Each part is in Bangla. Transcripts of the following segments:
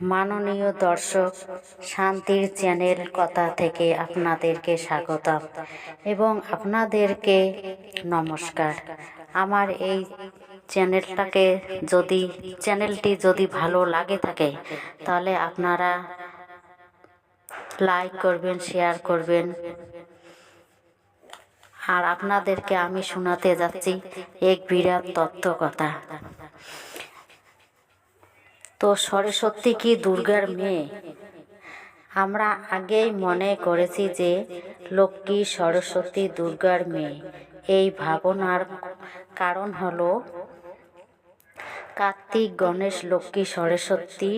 মাননীয় দর্শক, শান্তির চ্যানেল কথা থেকে আপনাদেরকে স্বাগতম এবং আপনাদেরকে নমস্কার। আমার এই চ্যানেলটাকে যদি, চ্যানেলটি যদি ভালো লাগে থাকে, তাহলে আপনারা লাইক করবেন, শেয়ার করবেন। আর আপনাদেরকে আমি শোনাতে যাচ্ছি এক বিরাট তত্ত্ব কথা তো সরস্বতী কি দুর্গার মেয়ে? আমরা আগেই মনে করেছি যে লক্ষ্মী সরস্বতী দুর্গার মেয়ে। এই ভাবনার কারণ হলো কার্তিক গণেশ, লক্ষ্মী সরস্বতী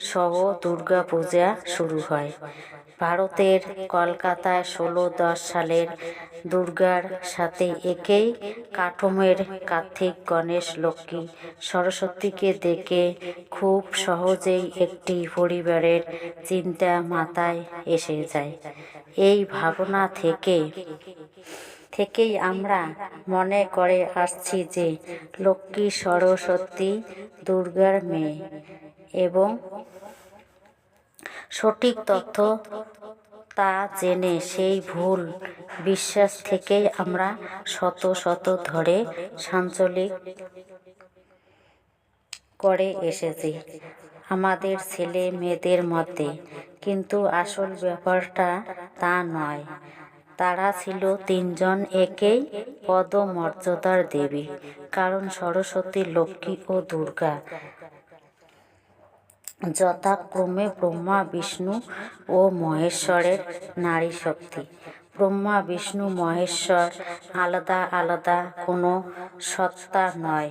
সহ দুর্গা পূজা শুরু হয়। ভারতের কলকাতায় ষোলো, দশ সালের দুর্গার সাথে একেই কাঠমের কার্তিক গণেশ, লক্ষ্মী সরস্বতীকে দেখে খুব সহজেই একটি পরিবারের চিন্তা মাথায় এসে যায়। এই ভাবনা থেকে থেকেই আমরা মনে করে আসছি যে লক্ষ্মী সরস্বতী দুর্গার মেয়ে এবং সঠিক তথ্য তা জেনে সেই ভুল বিশ্বাস থেকেই আমরা শত শত ধরে সাঞ্চলিক করে এসেছি আমাদের ছেলে মেয়েদের মধ্যে। কিন্তু আসল ব্যাপারটা তা নয়। তারা ছিল তিনজন একেই পদমর্যাদার দেবী, কারণ সরস্বতী, লক্ষ্মী ও দুর্গা। যথাক্রমে ব্রহ্মা, বিষ্ণু ও মহেশ্বরের নারী শক্তি ব্রহ্মা, বিষ্ণু, মহেশ্বর আলাদা আলাদা, কোনো সত্তা নয়।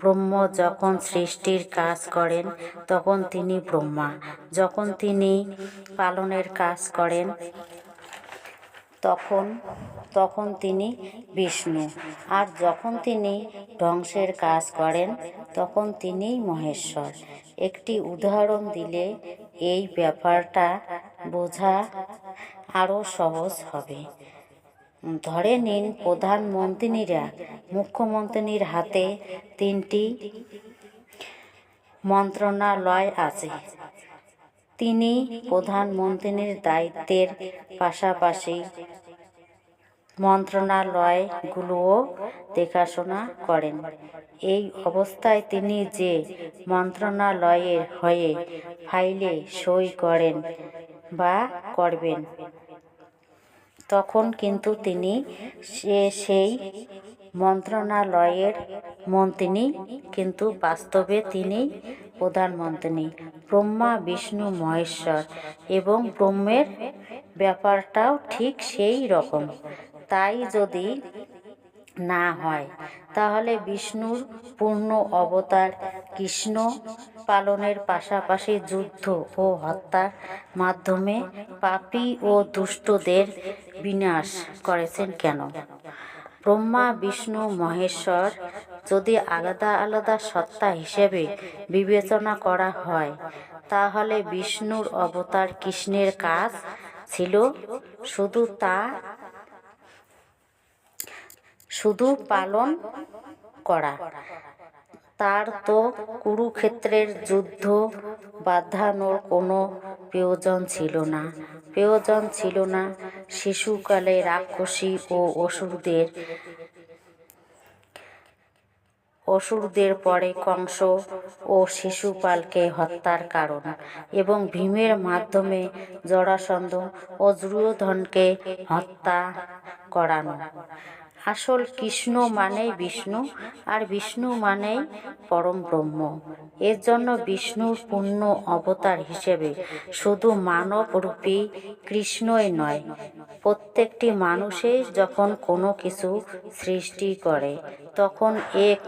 ব্রহ্ম যখন সৃষ্টির কাজ করেন, তখন তিনি ব্রহ্মা। যখন তিনি পালনের কাজ করেন তখন তখন তিনি বিষ্ণু। আর যখন তিনি ধ্বংসের কাজ করেন, তখন তিনি মহেশ্বর। একটি উদাহরণ দিলে এই ব্যাপারটা বোঝা আরও সহজ হবে। ধরে নিন, প্রধানমন্ত্রীরা, মুখ্যমন্ত্রীর হাতে তিনটি মন্ত্রণালয় আছে। তিনি প্রধানমন্ত্রীর দায়িত্বের পাশাপাশি মন্ত্রণালয়গুলোও দেখাশোনা করেন। এই অবস্থায় তিনি যে মন্ত্রণালয়ের হয়ে ফাইলে সই করেন বা করবেন, তখন কিন্তু তিনি সে সেই মন্ত্রণালয়ের মন্ত্রী কিন্তু বাস্তবে তিনি প্রধানমন্ত্রী। ব্রহ্মা, বিষ্ণু, মহেশ্বর এবং ব্রহ্মের ব্যাপারটাও ঠিক সেই রকম। তাই যদি না হয়, তাহলে বিষ্ণুর পূর্ণ অবতার কৃষ্ণ পালনের পাশাপাশি যুদ্ধ ও হত্যার মাধ্যমে পাপী ও দুষ্টদের বিনাশ করেছেন কেন? ব্রহ্মা, বিষ্ণু, মহেশ্বর যদি আলাদা আলাদা সত্তা হিসেবে বিবেচনা করা হয়, তাহলে বিষ্ণুর অবতার কৃষ্ণের কাজ ছিল শুধু তা শুধু পালন করা। তার তো কুরুক্ষেত্রের যুদ্ধ বাঁধানোর কোনো প্রয়োজন ছিল না। প্রয়োজন ছিল না শিশুকালে রাক্ষসী ও অসুরদের। অসুরদের পরে কংস ও শিশুপালকে হত্যার কারণ এবং ভীমের মাধ্যমে জরাসন্ধ ও দুর্যোধনকে হত্যা করানো। আসল কৃষ্ণ মানেই বিষ্ণু আর বিষ্ণু মানেই পরম ব্রহ্ম। এর জন্য বিষ্ণুর পূর্ণ অবতার হিসেবে শুধু মানব রূপী কৃষ্ণই নয়, প্রত্যেকটি মানুষই যখন কোনো কিছু সৃষ্টি করে, তখন এক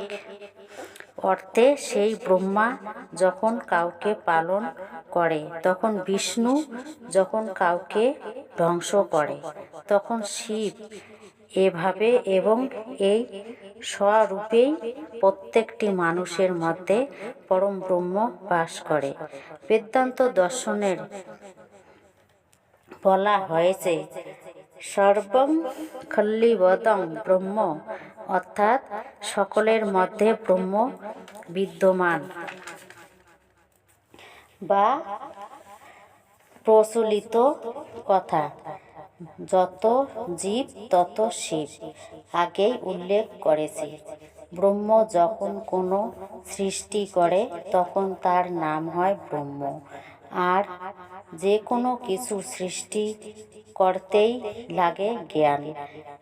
অর্থে সেই ব্রহ্মা যখন কাউকে পালন করে, তখন বিষ্ণু যখন কাউকে ধ্বংস করে, তখন শিব এভাবে এবং এই স্বরূপেই প্রত্যেকটি মানুষের মধ্যে পরম ব্রহ্ম বাস করে। বেদান্ত দর্শনের বলা হয়েছে সর্বম খল্লিবদং ব্রহ্ম, অর্থাৎ সকলের মধ্যে ব্রহ্ম বিদ্যমান বা প্রচলিত কথা। যত জীব, তত শিব। আগেই উল্লেখ করেছি। ব্রহ্ম যখন কোনো সৃষ্টি করে, তখন তার নাম হয় ব্রহ্ম। আর যে কোনো কিছু সৃষ্টি করতেই লাগে জ্ঞান।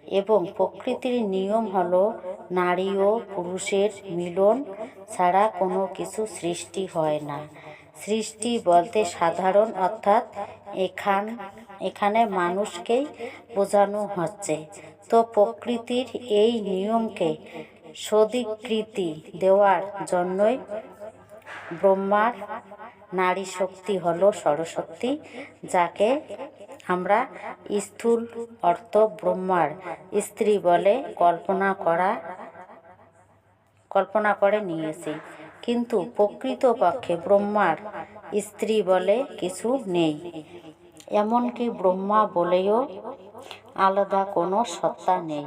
এবং প্রকৃতির নিয়ম হলো, নারী ও পুরুষের মিলন ছাড়া কোনো কিছু সৃষ্টি হয় না। সৃষ্টি বলতে সাধারণ, অর্থাৎ এখান এখানে মানুষকেই বোঝানো হচ্ছে। তো প্রকৃতির এই নিয়মকে স্বীকৃতি দেওয়ার জন্যই ব্রহ্মার নারী শক্তি হলো সরস্বতী, যাকে আমরা স্থূল অর্থ ব্রহ্মার স্ত্রী বলে কল্পনা করা, কল্পনা করে নিয়েছি। কিন্তু প্রকৃতপক্ষে ব্রহ্মার স্ত্রী বলে কিছু নেই। এমনকি ব্রহ্মা বলেও আলাদা কোনো সত্তা নেই।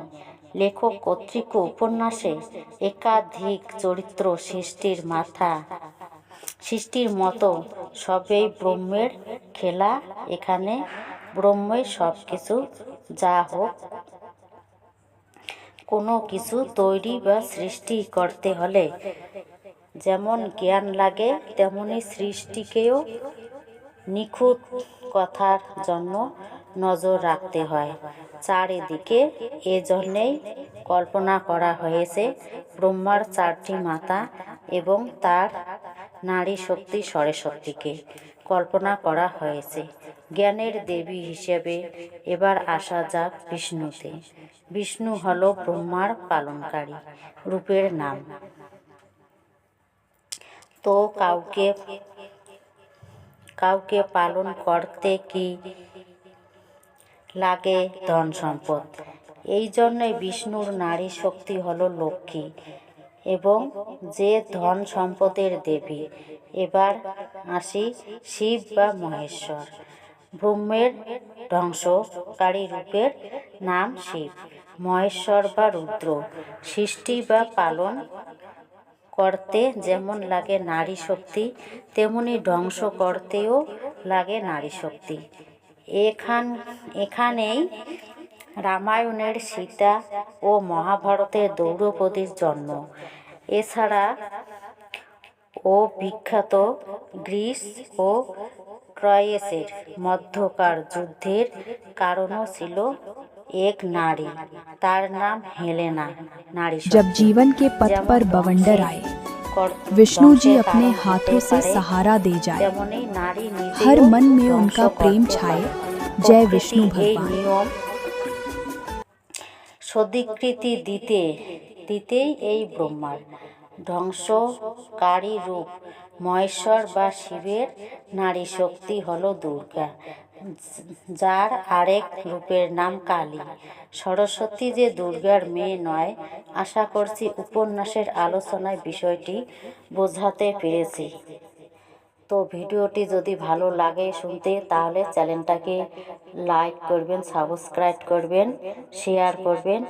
লেখক কর্তৃক উপন্যাসে একাধিক চরিত্র সৃষ্টির মাথা, সৃষ্টির মতো সবেই ব্রহ্মের খেলা, এখানে ব্রহ্মই সব কিছু যা হোক। কোনো কিছু তৈরি বা সৃষ্টি করতে হলে যেমন জ্ঞান লাগে, তেমনি সৃষ্টিকেও নিখুঁত কথার জন্য নজর রাখতে হয়। চারিদিকে এজন্যেই কল্পনা করা হয়েছে, ব্রহ্মার চারটি মাতা এবং তার নারী শক্তি সরস্বতীকে কল্পনা করা হয়েছে। জ্ঞানের দেবী হিসেবে এবার আসা যাক বিষ্ণুতে। বিষ্ণু হল ব্রহ্মার পালনকারী রূপের নাম। তো কাউকে কাউকে পালন করতে কি লাগে ধন সম্পদ? এই জন্যই বিষ্ণুর নারী শক্তি হলো লক্ষ্মী এবং যে ধন সম্পদের দেবী। এবার আসি শিব বা মহেশ্বর। ব্রহ্মের ধ্বংসকারী রূপের নাম শিব, মহেশ্বর বা রুদ্র, সৃষ্টি বা পালন করতে যেমন লাগে নারী শক্তি, তেমনি ধ্বংস করতেও লাগে নারী শক্তি। এখান, এখানেই রামায়ণের সীতা ও মহাভারতের দ্রৌপদীর জন্ম। এছাড়া ও বিখ্যাত গ্রিস ও ক্রয়েসের মধ্যকার যুদ্ধের কারণও ছিল এক নারী তার নাম হেলেনা নারী जब শক্তি। जीवन के पथ যেমন पर बवंडर ধ্বংসের आए কর- विष्णु जी ধ্বংসের अपने কারণ হতে हाथों से পারে, सहारा दे जाए তেমনি নারী নিজেও हर मन में ধ্বংস उनका করতে प्रेम পারে। छाए जय প্রকৃতি विष्णु এই भगवान নিয়ম স্বীকৃতি দিতে দিতেই এই ব্রহ্মার ধ্বংসকারী রূপ মহেশ্বর বা শিবের নারী শক্তি হল দুর্গা যার আরেক রূপের নাম কালী। সরস্বতী যে দুর্গার মেয়ে নয়, আশা করছি উপন্যাসের আলোচনায় বিষয়টি বোঝাতে পেরেছি। তো ভিডিওটি যদি ভালো লাগে শুনতে, তাহলে চ্যানেলটাকে লাইক করবেন, সাবস্ক্রাইব করবেন, শেয়ার করবেন।